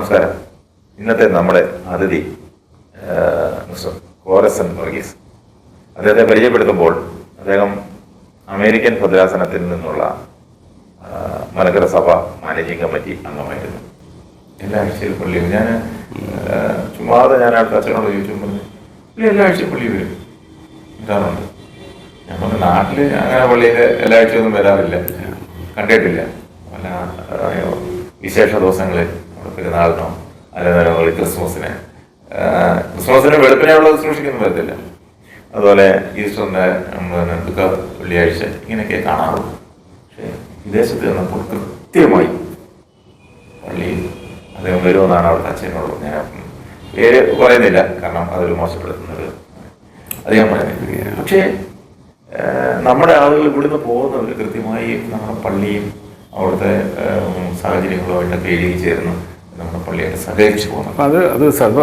നമസ്കാരം. ഇന്നത്തെ നമ്മുടെ അതിഥി മിസ്റ്റർ കോരസൻ വർഗീസ്. അദ്ദേഹത്തെ പരിചയപ്പെടുത്തുമ്പോൾ അദ്ദേഹം അമേരിക്കൻ ഭദ്രാസനത്തിൽ നിന്നുള്ള മലങ്കര സഭ മാനേജിംഗ് കമ്മിറ്റി അംഗമായിരുന്നു. എല്ലാ ആഴ്ചയിലും പള്ളിയിൽ ഞാൻ ചുമ്മാതെ ഞാൻ അടുത്ത അച്ഛനോട് ചോദിച്ചു പറഞ്ഞു "പുള്ളി എല്ലാ ആഴ്ചയും പള്ളി വരും. ഇതാണുണ്ട് നമ്മുടെ നാട്ടിൽ അങ്ങനെ പള്ളിയിൽ എല്ലാ ആഴ്ചയൊന്നും വരാറില്ല. കണ്ടിട്ടില്ല. വല്ല ആ, വിശേഷ ദിവസങ്ങളിൽ പെരുന്നാളിനോ അല്ലെങ്കിൽ ക്രിസ്മസിന്. ക്രിസ്മസിന് വെളുപ്പിനെയുള്ളത് സൂക്ഷിക്കുന്നു വരത്തില്ല അതുപോലെ പിന്നെ ദുഃഖ വെള്ളിയാഴ്ച ഇങ്ങനെയൊക്കെ കാണാറുള്ളൂ. പക്ഷേ വിദേശത്ത് ചെന്നപ്പോൾ കൃത്യമായി പള്ളിയിൽ അദ്ദേഹം വരുമെന്നാണ് അവിടുത്തെ അച്ഛനോട് ഞാൻ പേര് പറയുന്നില്ല. കാരണം അതൊരു മോശപ്പെടുത്തുന്നത് അദ്ദേഹം പറയുന്നില്ല പക്ഷേ നമ്മുടെ ആളുകൾ ഇവിടുന്ന് പോകുന്നവർ കൃത്യമായി നമ്മുടെ പള്ളിയും അവിടുത്തെ സാഹചര്യങ്ങളുമായിട്ടൊക്കെ എഴുതി ചേർന്ന് നമ്മുടെ പള്ളിയായിട്ട് സഹകരിച്ചു പോകുന്നത്. അത് അത് സർവ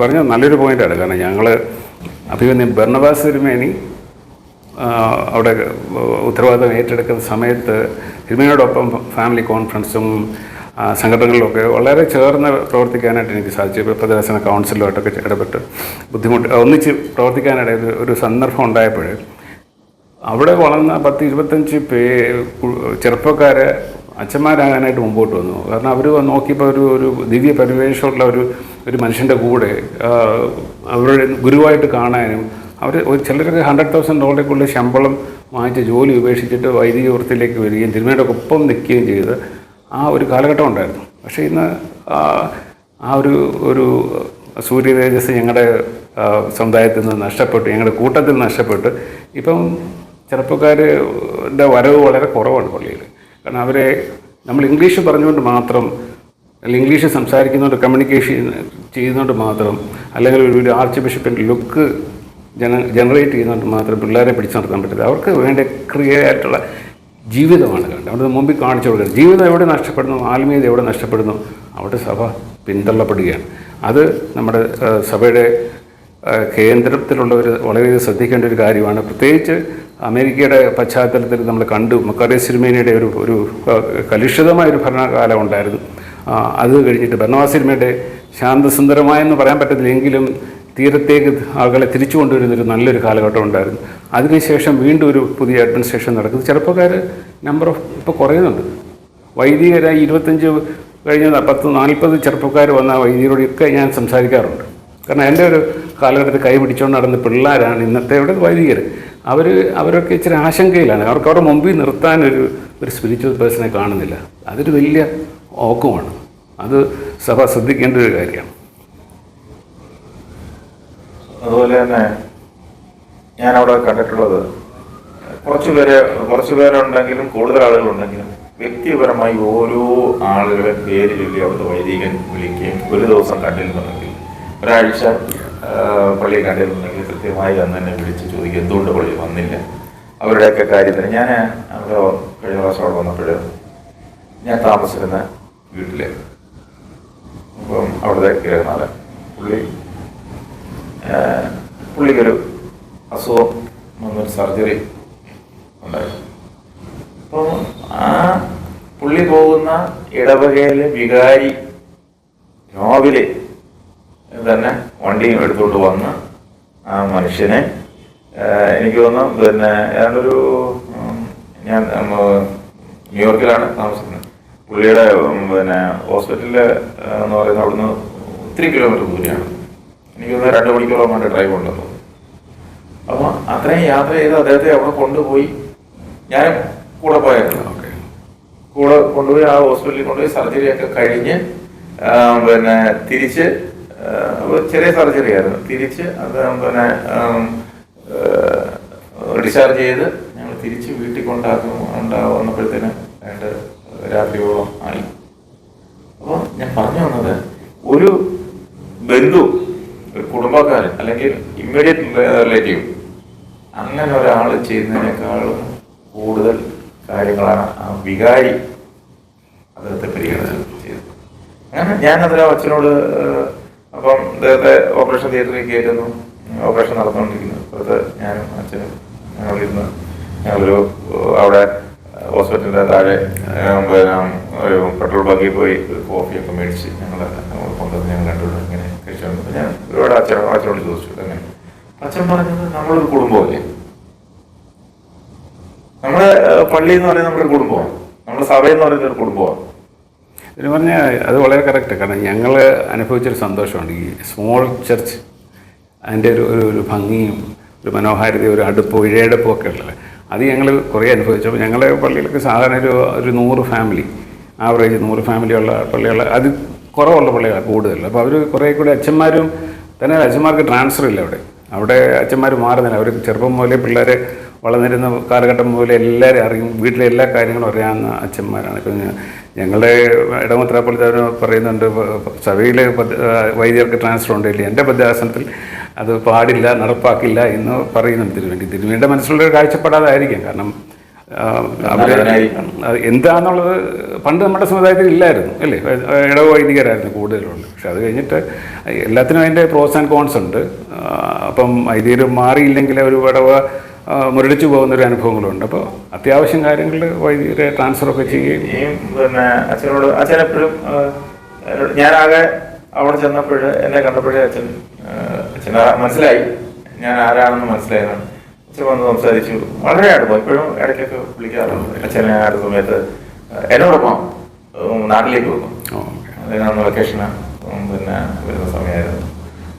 പറഞ്ഞ നല്ലൊരു പോയിന്റാണ് കാരണം ഞങ്ങൾ അഭിമന്യം ഭരണവാസ തിരുമേനി അവിടെ ഉത്തരവാദിത്തം ഏറ്റെടുക്കുന്ന സമയത്ത് തിരുമേനിയോടൊപ്പം ഫാമിലി കോൺഫറൻസും സംഘടനകളിലൊക്കെ വളരെ ചേർന്ന് പ്രവർത്തിക്കാനായിട്ട് എനിക്ക് സാധിച്ചു. ഇപ്പോൾ പ്രദർശന കൗൺസിലുമായിട്ടൊക്കെ ഇടപെട്ട് ബുദ്ധിമുട്ട് ഒന്നിച്ച് പ്രവർത്തിക്കാനായിട്ട് ഒരു- സന്ദർഭം ഉണ്ടായപ്പോൾ അവിടെ വളർന്ന പത്ത് ഇരുപത്തഞ്ച് പേ ചെറുപ്പക്കാര് അച്ഛന്മാരാകാനായിട്ട് മുമ്പോട്ട് വന്നു. കാരണം അവർ നോക്കിയപ്പോൾ ഒരു ഒരു ദിവ്യ പരിവേഷമുള്ള ഒരു ഒരു മനുഷ്യന്റെ കൂടെ അവരുടെ ഗുരുവായിട്ട് കാണാനും അവർ ഒരു ചിലരൊക്കെ ഹൺഡ്രഡ് തൗസൻഡ് ഡോളറേക്കുള്ള ശമ്പളം വാങ്ങിച്ച് ജോലി ഉപേക്ഷിച്ചിട്ട് വൈദിക വൃത്തിയിലേക്ക് വരികയും തിരുമേടെ ഒപ്പം നിൽക്കുകയും ചെയ്ത് ആ ഒരു കാലഘട്ടം ഉണ്ടായിരുന്നു. പക്ഷേ ഇന്ന് ആ ഒരു ഒരു ഒരു സൂര്യതേജസ് ഞങ്ങളുടെ സമുദായത്തിൽ നിന്ന് നഷ്ടപ്പെട്ടു ഞങ്ങളുടെ കൂട്ടത്തിൽ നഷ്ടപ്പെട്ട്. ഇപ്പം ചെറുപ്പക്കാരുടെ വരവ് വളരെ കുറവാണ് പള്ളിയിൽ കാരണം അവരെ നമ്മൾ ഇംഗ്ലീഷ് പറഞ്ഞുകൊണ്ട് മാത്രം അല്ലെങ്കിൽ ഇംഗ്ലീഷ് സംസാരിക്കുന്നതുകൊണ്ട് കമ്മ്യൂണിക്കേഷൻ ചെയ്യുന്നതുകൊണ്ട് മാത്രം അല്ലെങ്കിൽ ഒരു ആർച്ച് ബിഷപ്പിന്റെ ലുക്ക് ജന ജനറേറ്റ് ചെയ്യുന്നതുകൊണ്ട് മാത്രം പിള്ളേരെ പിടിച്ചു നിർത്താൻ പറ്റില്ല അവർക്ക് വേണ്ട ക്രിയയായിട്ടുള്ള ജീവിതമാണ് കണ്ടത് അവിടെ മുമ്പിൽ കാണിച്ചു കൊടുക്കുന്നത് ജീവിതം എവിടെ നഷ്ടപ്പെടുന്നു? ആത്മീയത എവിടെ നഷ്ടപ്പെടുന്നു? അവിടെ സഭ പിന്തള്ളപ്പെടുകയാണ്. അത് നമ്മുടെ സഭയുടെ കേന്ദ്രത്തിലുള്ളവർ വളരെയധികം ശ്രദ്ധിക്കേണ്ട ഒരു കാര്യമാണ്. പ്രത്യേകിച്ച് അമേരിക്കയുടെ പശ്ചാത്തലത്തിൽ നമ്മൾ കണ്ടു. മക്കാറിയ സിനിമേനയുടെ ഒരു ഒരു ആ, കലുഷിതമായ ഒരു ഭരണകാലം ഉണ്ടായിരുന്നു. അത് കഴിഞ്ഞിട്ട് ഭരണവാസിനിമയുടെ ശാന്തസുന്ദരമായെന്ന് പറയാൻ പറ്റത്തില്ലെങ്കിലും തീരത്തേക്ക് ആളുകളെ തിരിച്ചു കൊണ്ടുവരുന്നൊരു നല്ലൊരു കാലഘട്ടം ഉണ്ടായിരുന്നു. അതിനുശേഷം വീണ്ടും ഒരു പുതിയ അഡ്മിനിസ്ട്രേഷൻ നടക്കുന്നു. ചെറുപ്പക്കാർ നമ്പർ ഓഫ് ഇപ്പോൾ കുറയുന്നുണ്ട്. വൈദികരായി ഇരുപത്തഞ്ച് കഴിഞ്ഞ പത്ത് നാൽപ്പത് ചെറുപ്പക്കാർ വന്ന വൈദികരോടൊക്കെ ഞാൻ സംസാരിക്കാറുണ്ട്. കാരണം എന്റെ ഒരു കാലഘട്ടത്തിൽ കൈ പിടിച്ചുകൊണ്ട് നടന്ന പിള്ളേരാണ് ഇന്നത്തെ ഇവിടെ വൈദികർ. അവർ അവരൊക്കെ ഇച്ചിരി ആശങ്കയിലാണ്. അവർക്ക് അവരുടെ മുമ്പിൽ നിർത്താൻ ഒരു ഒരു സ്പിരിച്വൽ പേഴ്സണെ കാണുന്നില്ല. അതൊരു വലിയ ഓക്കമാണ്. അത് സഭ ശ്രദ്ധിക്കേണ്ട ഒരു കാര്യമാണ്. അതുപോലെ തന്നെ ഞാൻ അവിടെ കണ്ടിട്ടുള്ളത് കുറച്ച് പേര് കുറച്ച് പേരുണ്ടെങ്കിലും കൂടുതൽ ആളുകളുണ്ടെങ്കിലും വ്യക്തിപരമായി ഓരോ ആളുകളെ പേര് ചൊല്ലി അവിടുത്തെ വൈദികൻ വിളിക്കുകയും ഒരു ദിവസം കണ്ടിരുന്നുണ്ടെങ്കിൽ ഒരാഴ്ച ആ, പള്ളി കണ്ടിരുന്നുണ്ടെങ്കിൽ കൃത്യമായി അന്ന് തന്നെ വിളിച്ച് ചോദിക്കും എന്തുകൊണ്ട് പള്ളി വന്നില്ല? അവരുടെയൊക്കെ കാര്യത്തിന് ഞാൻ അവിടെ കഴിഞ്ഞ പ്രാവശ്യം അവിടെ വന്നപ്പോൾ ഞാൻ താമസിക്കുന്ന വീട്ടിലെ. അപ്പം അവിടുത്തെ ഗ്രഹനാഥൻ പുള്ളി പുള്ളിക്കൊരു അസുഖം വന്നൊരു സർജറി ഉണ്ടായിരുന്നു. അപ്പം ആ പുള്ളി പോകുന്ന ഇടവകയിലെ വികാരി രാവിലെ തന്നെ വണ്ടിയും എടുത്തുകൊണ്ട് വന്ന് ആ മനുഷ്യനെ എനിക്ക് തോന്നുന്നു പിന്നെ ഏതാണ്ടൊരു ഞാൻ ന്യൂയോർക്കിലാണ് താമസിക്കുന്നത്. പുള്ളിയുടെ പിന്നെ ഹോസ്പിറ്റലിൽ എന്ന് പറയുന്നത് അവിടുന്ന് ഒത്തിരി കിലോമീറ്റർ ദൂരെയാണ്. എനിക്ക് തോന്നുന്നു രണ്ട് മണിക്കൂറോ വേണ്ട ഡ്രൈവ് ഉണ്ടെന്ന് അപ്പോൾ അത്രയും യാത്ര ചെയ്ത് അദ്ദേഹത്തെ അവിടെ കൊണ്ടുപോയി ഞാൻ കൂടെ പോയായിരുന്നു. ഓക്കെ. കൂടെ കൊണ്ടുപോയി ആ ഹോസ്പിറ്റലിൽ കൊണ്ടുപോയി സർജറി ഒക്കെ കഴിഞ്ഞ് പിന്നെ തിരിച്ച് ചെറിയ സർജറി ആയിരുന്നു തിരിച്ച് അത് പിന്നെ ഡിസ്ചാർജ് ചെയ്ത് ഞങ്ങൾ തിരിച്ച് വീട്ടിൽ കൊണ്ടാക്കും ഉണ്ടാവുന്നപ്പോഴത്തേന് രണ്ട് രാത്രിയോളം ആയി. അപ്പോൾ ഞാൻ പറഞ്ഞു വന്നത് ഒരു ബന്ധു ഒരു കുടുംബക്കാരൻ അല്ലെങ്കിൽ ഇമ്മീഡിയറ്റ് റിലേറ്റീവ് അങ്ങനെ ഒരാൾ ചെയ്യുന്നതിനേക്കാളും കൂടുതൽ കാര്യങ്ങളാണ് ആ വികാരി അദ്ദേഹത്തെ പരിഗണന ചെയ്തത്. അങ്ങനെ ഞാനതിൽ അച്ഛനോട് അദ്ദേഹത്തെ ഓപ്പറേഷൻ തിയേറ്ററിൽ കയറ്റുന്നു. ഓപ്പറേഷൻ നടന്നുകൊണ്ടിരിക്കുന്നു. അപ്പോഴത്തെ ഞാനും അച്ഛനും ഞങ്ങൾ ഇരുന്ന് ഞങ്ങളൊരു അവിടെ ഹോസ്പിറ്റലിന്റെ താഴെ ഒരു പെട്രോൾ ബാക്കി പോയി കോഫിയൊക്കെ മേടിച്ച് ഞങ്ങൾ കൊണ്ടുവന്ന് ഞങ്ങൾ രണ്ടുപേരും ഇങ്ങനെ കഴിച്ചുകൊണ്ട് ഞാൻ ഒരുപാട് അച്ഛൻ അച്ഛനോട് ചോദിച്ചു അങ്ങനെ അച്ഛൻ പറഞ്ഞത് നമ്മളൊരു കുടുംബമല്ലേ? നമ്മുടെ പള്ളി എന്ന് പറയുന്നത് നമ്മുടെ കുടുംബമാണ്. നമ്മുടെ സഭ എന്ന് പറയുന്നത് ഒരു കുടുംബമാണ്. ഇതിന് പറഞ്ഞാൽ അത് വളരെ കറക്റ്റ് കാരണം ഞങ്ങൾ അനുഭവിച്ചൊരു സന്തോഷമാണ്. ഈ സ്മോൾ ചർച്ച് അതിന്റെ ഒരു ഒരു ഭംഗിയും ഒരു മനോഹാരിതയും ഒരു അടുപ്പോ ഇഴയടുപ്പോ ഒക്കെ ഉള്ളത് അത് ഞങ്ങൾ കുറേ അനുഭവിച്ചു. അപ്പോൾ ഞങ്ങളുടെ പള്ളിയിലൊക്കെ സാധാരണ ഒരു ഒരു നൂറ് ഫാമിലി ആവറേജ് നൂറ് ഫാമിലിയുള്ള പള്ളികൾ അത് കുറവുള്ള പള്ളികളാണ് കൂടുതൽ. അപ്പോൾ അവർ കുറേ കൂടി അച്ഛന്മാരും തന്നെ അച്ഛന്മാർക്ക് ട്രാൻസ്ഫർ ഇല്ല അവിടെ. അവിടെ അച്ഛന്മാർ മാറുന്നില്ല. അവർ ചെറുപ്പം മുതലേ പിള്ളേരെ വളർന്നിരുന്ന കാലഘട്ടം മുതലേ എല്ലാവരും അറിയും വീട്ടിലെ എല്ലാ കാര്യങ്ങളും അറിയാവുന്ന അച്ഛന്മാരാണ്. ഇപ്പം ഞ- ഇടമത്ര ഇടമത്രാപ്പള്ളി പറയുന്നുണ്ട് സഭയിൽ വൈദ്യർക്ക് ട്രാൻസ്ഫർ ഉണ്ടെങ്കിൽ എന്റെ പദ്യാസനത്തിൽ അത് പാടില്ല നടപ്പാക്കില്ല എന്ന് പറയുന്നുണ്ട് തിരുവേണ്ടി തിരുവേണ്ട മനസ്സിലുള്ള ഒരു കാഴ്ചപ്പാടാതായിരിക്കാം. കാരണം അവർ എന്താന്നുള്ളത് പണ്ട് നമ്മുടെ സമുദായത്തിൽ ഇല്ലായിരുന്നു അല്ലേ? ഇടവ വൈദികരായിരുന്നു കൂടുതലുണ്ട് പക്ഷെ അത് കഴിഞ്ഞിട്ട് എല്ലാത്തിനും അതിന്റെ പ്രോസ് ആൻഡ് കോൺസ് ഉണ്ട്. അപ്പം വൈദികർ മാറിയില്ലെങ്കിൽ ഒരു ഇടവ മുരടിച്ചു പോകുന്ന ഒരു അനുഭവങ്ങളുണ്ട്. അപ്പോൾ അത്യാവശ്യം കാര്യങ്ങളിൽ വൈദ്യുതിയുടെ ട്രാൻസ്ഫർ ഒക്കെ ചെയ്യുകയും ഈ പിന്നെ അച്ഛനോട് അച്ഛൻ എപ്പോഴും ഞാനാകെ അവിടെ ചെന്നപ്പോൾ എന്നെ കണ്ടപ്പോഴേ അച്ഛൻ അച്ഛൻ മനസ്സിലായി. ഞാൻ ആരാണെന്ന് മനസ്സിലായതാണ് അച്ഛൻ വന്ന് സംസാരിച്ചു. വളരെ അടുപ്പം. ഇപ്പോഴും ഇടയ്ക്കൊക്കെ വിളിക്കാറുണ്ട്. അച്ഛനെ ആ ഒരു സമയത്ത് എന്നോടൊപ്പം നാട്ടിലേക്ക് പോകും അതിനാണ് വെക്കേഷന് പിന്നെ വരുന്ന സമയമായിരുന്നു.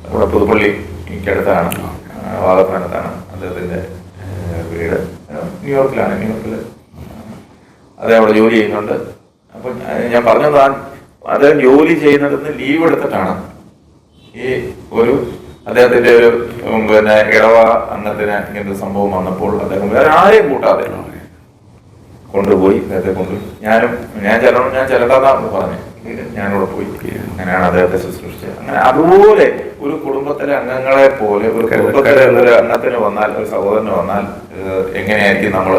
ഇവിടെ പുതുപ്പള്ളിക്കടുത്താണ് വാഗപ്പനത്താണ് അദ്ദേഹത്തിന്റെ വീട്. ന്യൂയോർക്കിലാണ് ന്യൂയോർക്കിൽ അദ്ദേഹം അവിടെ ജോലി ചെയ്യുന്നുണ്ട്. അപ്പം ഞാൻ പറഞ്ഞതാ അദ്ദേഹം ജോലി ചെയ്യുന്നിടത്ത് ലീവ് എടുത്തിട്ടാണ്. ഈ ഒരു അദ്ദേഹത്തിന്റെ ഒരു പിന്നെ ഇടവ അംഗത്തിന് ഇങ്ങനത്തെ സംഭവം വന്നപ്പോൾ അദ്ദേഹം വേറെ ആരെയും കൂട്ടാതെ കൊണ്ടുപോയി. അദ്ദേഹത്തെ കൊണ്ടുപോയി ഞാനും ഞാൻ ചെല്ലണം ഞാൻ ചെല്ലണ്ടെന്നാണ് പറഞ്ഞു ഞാനിവിടെ പോയി. അങ്ങനെയാണ് അദ്ദേഹത്തെ ശുശ്രൂഷിച്ചത്. അങ്ങനെ അതുപോലെ ഒരു കുടുംബത്തിലെ അംഗങ്ങളെ പോലെ ഒരു കുടുംബത്തിലെ ഒരു അംഗത്തിന് വന്നാൽ ഒരു സഹോദരന് വന്നാൽ എങ്ങനെയായിരിക്കും നമ്മൾ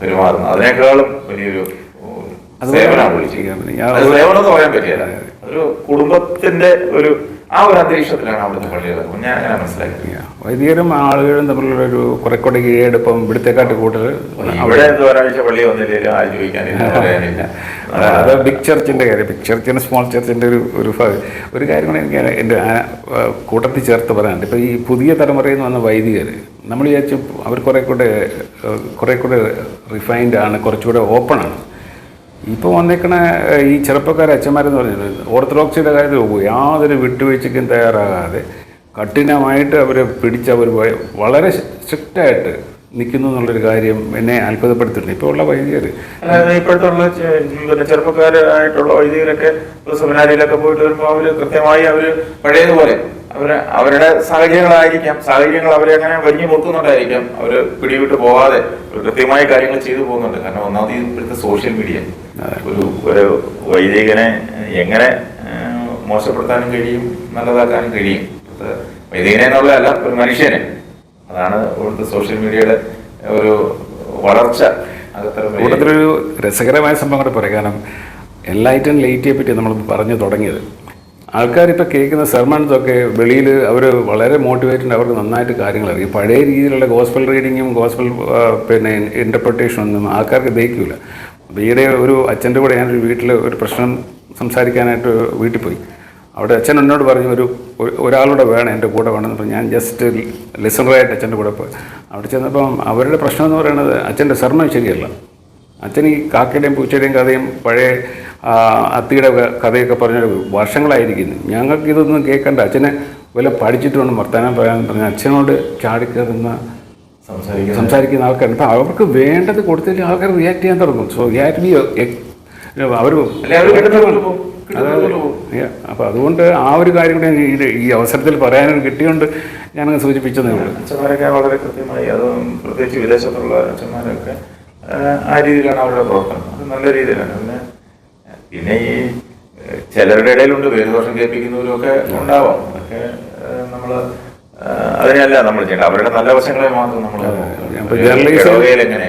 പെരുമാറുന്നത്? അതിനേക്കാളും വലിയൊരു സേവനമാണ് അത് സേവനം എന്ന് പറയാൻ പറ്റില്ല. ഒരു കുടുംബത്തിന്റെ ഒരു ആ ഒരു അന്തരീക്ഷത്തിലാണ് അവിടുത്തെ പള്ളികൾ. ഞാൻ അങ്ങനെ മനസ്സിലാക്കി വൈദികരും ആളുകളും തമ്മിലുള്ള ഒരു കുറെ കൂടെ കീഴെടുപ്പം ഇവിടുത്തെക്കാട്ട് കൂടുതൽ അവിടെ ഒരാഴ്ച പള്ളി വന്നില്ല ആരും ചോദിക്കാനില്ല അത് ബിഗ് ചർച്ചിന്റെ കാര്യം. ബിഗ് ചർച്ചിന്റെ സ്മോൾ ചർച്ചിന്റെ ഒരു ഒരു ഭാഗം. ഒരു കാര്യം കൂടെ എനിക്ക് എന്റെ കൂട്ടത്തിൽ ചേർത്ത് പറയാനുണ്ട്. ഇപ്പോൾ ഈ പുതിയ തലമുറയിൽ നിന്ന് വന്ന വൈദികർ നമ്മൾ വിചാരിച്ചു അവർ കുറെ കൂടെ കുറെ കുറേ കൂടെ റിഫൈൻഡ് ആണ് കുറച്ചുകൂടെ ഓപ്പൺ ആണ്. ഇപ്പോൾ വന്നേക്കണ ഈ ചെറുപ്പക്കാരെ അച്ഛന്മാരെന്ന് പറഞ്ഞത് ഓർത്തഡോക്സിയുടെ കാര്യത്തിൽ യാതൊരു വിട്ടുവീഴ്ചയ്ക്കും തയ്യാറാകാതെ കഠിനമായിട്ട് അവരെ പിടിച്ച് അവർ വളരെ സ്ട്രിക്റ്റായിട്ട് നിൽക്കുന്നു എന്നുള്ളൊരു കാര്യം എന്നെ അത്ഭുതപ്പെടുത്തിയിട്ടുണ്ട് ഇപ്പോൾ ഉള്ള വൈദികർ ഇപ്പോഴത്തുള്ള പിന്നെ ചെറുപ്പക്കാരായിട്ടുള്ള വൈദികരൊക്കെ സെമിനാരിയിലൊക്കെ പോയിട്ട് വരുമ്പോൾ അവർ കൃത്യമായി അവർ പഴയതുപോലെ അവർ അവരുടെ സാഹചര്യങ്ങളായിരിക്കാം. സാഹചര്യങ്ങൾ അവരെ അങ്ങനെ വലിഞ്ഞു മുറുക്കുന്നുണ്ടായിരിക്കാം അവർ പിടിവിട്ട് പോവാതെ ഒരു കൃത്യമായ കാര്യങ്ങൾ ചെയ്തു പോകുന്നുണ്ട്. കാരണം ഒന്നാമത് ഇപ്പോഴത്തെ സോഷ്യൽ മീഡിയ ഒരു ഒരു വൈദികനെ എങ്ങനെ മോശപ്പെടുത്താനും കഴിയും നല്ലതാക്കാനും കഴിയും. വൈദികനെ എന്നുള്ളതല്ല ഒരു മനുഷ്യനെ. അതാണ് ഇവിടുത്തെ സോഷ്യൽ മീഡിയയുടെ ഒരു വളർച്ച. വലിയ- രസകരമായ സംഭവം കൂടെ പറയാം. കാരണം എൻലൈറ്റൻ ലേറ്റിയെ പറ്റി നമ്മൾ പറഞ്ഞു തുടങ്ങിയത്. ആൾക്കാരിപ്പോൾ കേൾക്കുന്ന സെർമൺസ് ഒക്കെ വെളിയിൽ അവർ വളരെ മോട്ടിവേറ്റഡ് അവർക്ക് നന്നായിട്ട് കാര്യങ്ങൾ അറിയും. പഴയ രീതിയിലുള്ള ഗോസ്പൽ റീഡിങ്ങും ഗോസ്പൽ പിന്നെ ഇന്റർപ്രിട്ടേഷനും ഒന്നും ആൾക്കാർക്ക് ദഹിക്കില്ല ഈയിടെ ഒരു അച്ഛന്റെ കൂടെ ഞാനൊരു വീട്ടിൽ ഒരു പ്രശ്നം സംസാരിക്കാനായിട്ട് വീട്ടിൽ പോയി. അവിടെ അച്ഛൻ എന്നോട് പറഞ്ഞു ഒരു ഒരാളുടെ വേണം എന്റെ കൂടെ വേണമെന്ന് പറഞ്ഞു ഞാൻ ജസ്റ്റ് ലിസണറായിട്ട് അച്ഛന്റെ കൂടെ പോയി. അവിടെ ചെന്നപ്പം അവരുടെ പ്രശ്നം എന്ന് പറയുന്നത് അച്ഛന്റെ സർമ്മം ശരിയല്ല. അച്ഛൻ ഈ കാക്കയുടെയും പൂച്ചയുടെയും കഥയും പഴയ അത്തിയുടെ കഥയൊക്കെ പറഞ്ഞ വർഷങ്ങളായിരിക്കുന്നു. ഞങ്ങൾക്ക് ഇതൊന്നും കേൾക്കണ്ട. അച്ഛനെ വല്ല പഠിച്ചിട്ട് വേണം വർത്തമാനം പറയാൻ പറഞ്ഞ അച്ഛനോട് ചാടിക്കയറുന്ന സംസാരിക്കുക സംസാരിക്കുന്ന ആൾക്കാരുണ്ട്. അപ്പം അവർക്ക് വേണ്ടത് കൊടുത്തിട്ട് ആൾക്കാർ റിയാക്ട് ചെയ്യാൻ തുടങ്ങും. സോ റിയാക്ട് ബി അവർ അപ്പോൾ അതുകൊണ്ട് ആ ഒരു കാര്യം കൂടെ ഈ അവസരത്തിൽ പറയാനും കിട്ടിയോണ്ട് ഞാനങ്ങ് സൂചിപ്പിച്ചതേ ഉള്ളൂ. അച്ഛന്മാരൊക്കെ വളരെ കൃത്യമായി അത് പ്രത്യേകിച്ച് വിദേശത്തുള്ള അച്ഛന്മാരൊക്കെ ആ, ആ രീതിയിലാണ് അവരുടെ പ്രവർത്തനം. അത് നല്ല രീതിയിലാണ്. പിന്നെ പിന്നെ ഈ ചിലരുടെ ഇടയിലുണ്ട് പേരുദോഷം കേൾപ്പിക്കുന്നവരും ഒക്കെ ഉണ്ടാവാം അതൊക്കെ നമ്മൾ അതിനല്ല നമ്മൾ ചെയ്യേണ്ടത്. അവരുടെ നല്ല വശങ്ങളെ മാത്രം നമ്മൾ ഇടവകയിലെങ്ങനെ.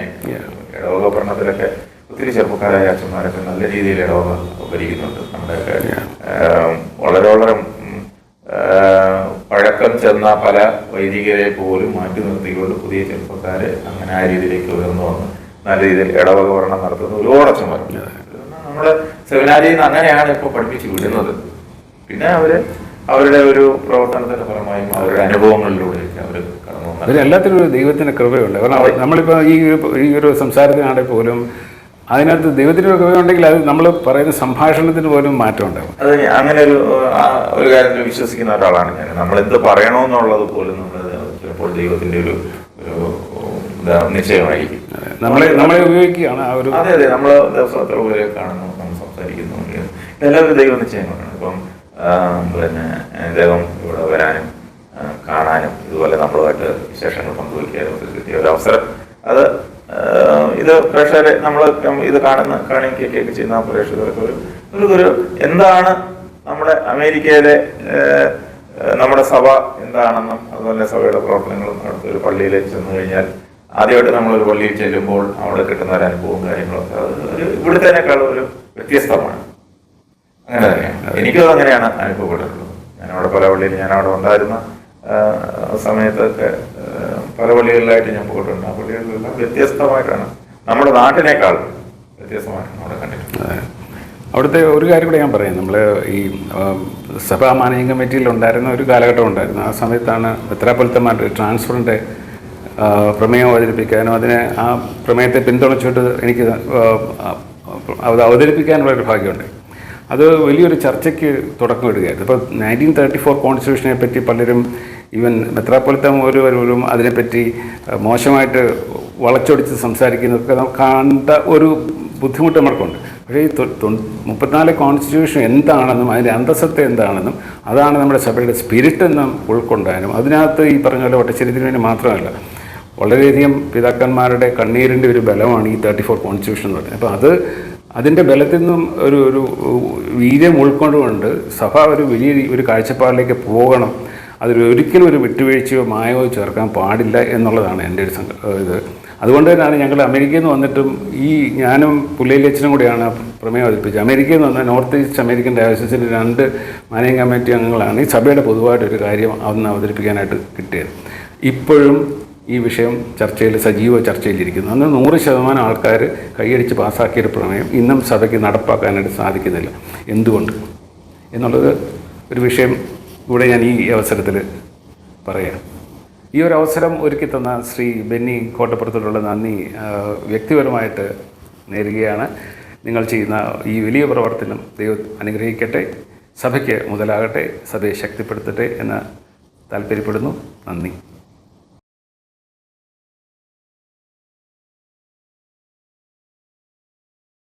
ഇടവക പഠനത്തിലൊക്കെ ഒത്തിരി ചെറുപ്പക്കാരായ അച്ഛന്മാരൊക്കെ നല്ല രീതിയിൽ ഇടവക ഭരിക്കുന്നുണ്ട്. നമ്മുടെയൊക്കെ വളരെ വളരെ പഴക്കം ചെന്ന പല വൈദികരെ പോലും മാറ്റി നിർത്തിക്കൊണ്ട് പുതിയ ചെറുപ്പക്കാരെ അങ്ങനെ ആ രീതിയിലേക്ക് ഉയർന്നു വന്ന് നല്ല രീതിയിൽ ഇടവക ഭരണം നടത്തുന്ന ഒരുപാട് അച്ഛന്മാരുണ്ട്. സെമിനാരിയിൽ നിന്ന് അങ്ങനെയാണ് ഇപ്പൊ പഠിപ്പിച്ച് വിടുന്നത്. പിന്നെ അവർ അവരുടെ ഒരു പ്രവർത്തനത്തിന്റെ ഫലമായും അവരുടെ അനുഭവങ്ങളിലൂടെ അവർ കടന്നു അതിലെല്ലാത്തിനും ഒരു ദൈവത്തിന്റെ കൃപയുണ്ട്. കാരണം നമ്മളിപ്പോൾ ഈ ഈ ഒരു സംസാരത്തിനാണെങ്കിൽ പോലും അതിനകത്ത് ദൈവത്തിന്റെ ഒരു കൃപയുണ്ടെങ്കിൽ അത് നമ്മൾ പറയുന്ന സംഭാഷണത്തിന് പോലും മാറ്റം ഉണ്ടാവും. അത് അങ്ങനെ ഒരു ഒരു കാര്യത്തിൽ വിശ്വസിക്കുന്ന ഒരാളാണ് ഞാൻ. നമ്മൾ എന്ത് പറയണമെന്നുള്ളത് പോലും നമ്മൾ ചിലപ്പോൾ ദൈവത്തിന്റെ ഒരു നിശ്ചയമായിരിക്കും. നമ്മളെ നമ്മളെ ഉപയോഗിക്കുകയാണ് ആ ഒരു അതെ അതെ. നമ്മൾ ദിവസത്തെ പോലെ കാണുന്നു നമ്മൾ സംസാരിക്കുന്നു ഇതെല്ലാം ദൈവം നിശ്ചയങ്ങളാണ് ഇപ്പം പിന്നെ ദൈവം ഇവിടെ വരാനും കാണാനും ഇതുപോലെ നമ്മളുമായിട്ട് വിശേഷങ്ങൾ പങ്കുവയ്ക്കാനും ഒക്കെ കിട്ടിയ ഒരു അവസരം. അത് ഇത് പ്രേക്ഷകരെ നമ്മൾ ഇത് കാണുന്ന കാണിക്കുകയൊക്കെ ചെയ്യുന്ന പ്രേക്ഷകർക്ക് ഒരു ഒരു ഒരു എന്താണ് നമ്മുടെ അമേരിക്കയിലെ നമ്മുടെ സഭ എന്താണെന്നും അതുപോലെ സഭയുടെ പ്രവർത്തനങ്ങളും അടുത്തൊരു പള്ളിയിലേക്ക് ചെന്ന് കഴിഞ്ഞാൽ ആദ്യമായിട്ട് നമ്മൾ ഒരു പള്ളിയിൽ ചെല്ലുമ്പോൾ അവിടെ കിട്ടുന്ന ഒരു അനുഭവവും കാര്യങ്ങളൊക്കെ അത് ഒരു ഇവിടുത്തേനേക്കാൾ ഒരു വ്യത്യസ്തമാണ്. അങ്ങനെ തന്നെയാണ്. എനിക്കും അങ്ങനെയാണ് അനുഭവപ്പെട്ടിട്ടുള്ളത്. ഞാൻ പല പള്ളിയിൽ ഞാൻ അവിടെ ഉണ്ടായിരുന്ന സമയത്തൊക്കെ പല പള്ളികളിലായിട്ട് ഞാൻ പോയിട്ടുണ്ട്. ആ പള്ളികളിലെല്ലാം വ്യത്യസ്തമായിട്ടാണ്. നമ്മുടെ നാട്ടിനേക്കാൾ വ്യത്യസ്തമായിട്ടാണ് അവിടെ കണ്ടിട്ടുള്ളത്. അവിടുത്തെ ഒരു കാര്യം കൂടെ ഞാൻ പറയാം. നമ്മൾ ഈ സഭാ മാനേജിംഗ് കമ്മിറ്റിയിൽ ഉണ്ടായിരുന്ന ഒരു കാലഘട്ടം ഉണ്ടായിരുന്നു. ആ സമയത്താണ് മെത്രാപ്പൊലിത്തന്മാരുടെ ട്രാൻസ്ഫറിന്റെ പ്രമേയം അവതരിപ്പിക്കാനോ അതിനെ ആ പ്രമേയത്തെ പിന്തുണച്ചിട്ട് എനിക്ക് അത് അവതരിപ്പിക്കാനുള്ള ഒരു ഭാഗ്യമുണ്ട്. അത് വലിയൊരു ചർച്ചയ്ക്ക് തുടക്കം ഇടുകയായിരുന്നു ഇപ്പോൾ നയന്റീൻ തേർട്ടി ഫോർ കോൺസ്റ്റിറ്റ്യൂഷനെ പറ്റി പലരും ഈവൻ മെത്രാപ്പൊലിത്തം ഓരോരുവരും അതിനെപ്പറ്റി മോശമായിട്ട് വളച്ചൊടിച്ച് സംസാരിക്കുന്നതൊക്കെ കണ്ട ഒരു ബുദ്ധിമുട്ട് നമ്മൾക്കുണ്ട്. പക്ഷേ ഈ മുപ്പത്തിനാല് കോൺസ്റ്റിറ്റ്യൂഷൻ എന്താണെന്നും അതിന്റെ അന്തസ്സത്തെ എന്താണെന്നും അതാണ് നമ്മുടെ സഭയുടെ സ്പിരിറ്റ് എന്നും ഉൾക്കൊണ്ടാനും അതിനകത്ത് ഈ പറഞ്ഞ പോലെ ഒട്ടശ്ശേരി മാത്രമല്ല വളരെയധികം പിതാക്കന്മാരുടെ കണ്ണീരിന്റെ ഒരു ബലമാണ് ഈ തേർട്ടി ഫോർ കോൺസ്റ്റിറ്റ്യൂഷൻ എന്ന് പറയുന്നത്. അപ്പോൾ അത് അതിന്റെ ബലത്തിൽ നിന്നും ഒരു ഒരു വീര്യം ഉൾക്കൊണ്ടുകൊണ്ട് സഭ ഒരു വലിയ ഒരു കാഴ്ചപ്പാടിലേക്ക് പോകണം. അതിൽ ഒരിക്കലും ഒരു വിട്ടുവീഴ്ചയോ മായോ ചേർക്കാൻ പാടില്ല എന്നുള്ളതാണ് എന്റെ ഒരു ഇത്. അതുകൊണ്ട് തന്നെയാണ് ഞങ്ങൾ അമേരിക്കയിൽ നിന്ന് വന്നിട്ടും ഈ ഞാനും പുള്ളിയിലച്ചനും കൂടിയാണ് പ്രമേയം അവതരിപ്പിച്ചത്. അമേരിക്കയിൽ നിന്ന് വന്ന നോർത്ത് ഈസ്റ്റ് അമേരിക്കൻ ഡയോസിസിന്റെ രണ്ട് മാനേജിംഗ് കമ്മിറ്റി അംഗങ്ങളാണ് ഈ സഭയുടെ പൊതുവായിട്ടൊരു കാര്യം അന്ന് അവതരിപ്പിക്കാനായിട്ട് കിട്ടിയത്. ഇപ്പോഴും ഈ വിഷയം ചർച്ചയിൽ സജീവ ചർച്ചയിലിരിക്കുന്നു. അന്ന് നൂറ് ശതമാനം ആൾക്കാർ കൈയടിച്ച് പാസ്സാക്കിയൊരു പ്രമേയം ഇന്നും സഭയ്ക്ക് നടപ്പാക്കാനായിട്ട് സാധിക്കുന്നില്ല. എന്തുകൊണ്ട്? എന്നുള്ളത് ഒരു വിഷയം ഇവിടെ ഞാൻ ഈ അവസരത്തിൽ പറയാം. ഈ ഒരു അവസരം ഒരുക്കി തന്ന ശ്രീ ബെന്നി കോട്ടപ്പുറത്തോടുള്ള നന്ദി വ്യക്തിപരമായിട്ട് നേരുകയാണ്. നിങ്ങൾ ചെയ്യുന്ന ഈ വലിയ പ്രവർത്തനം ദൈവം അനുഗ്രഹിക്കട്ടെ സഭയ്ക്ക് മുതലാകട്ടെ സഭയെ ശക്തിപ്പെടുത്തട്ടെ എന്ന് താല്പര്യപ്പെടുന്നു. നന്ദി.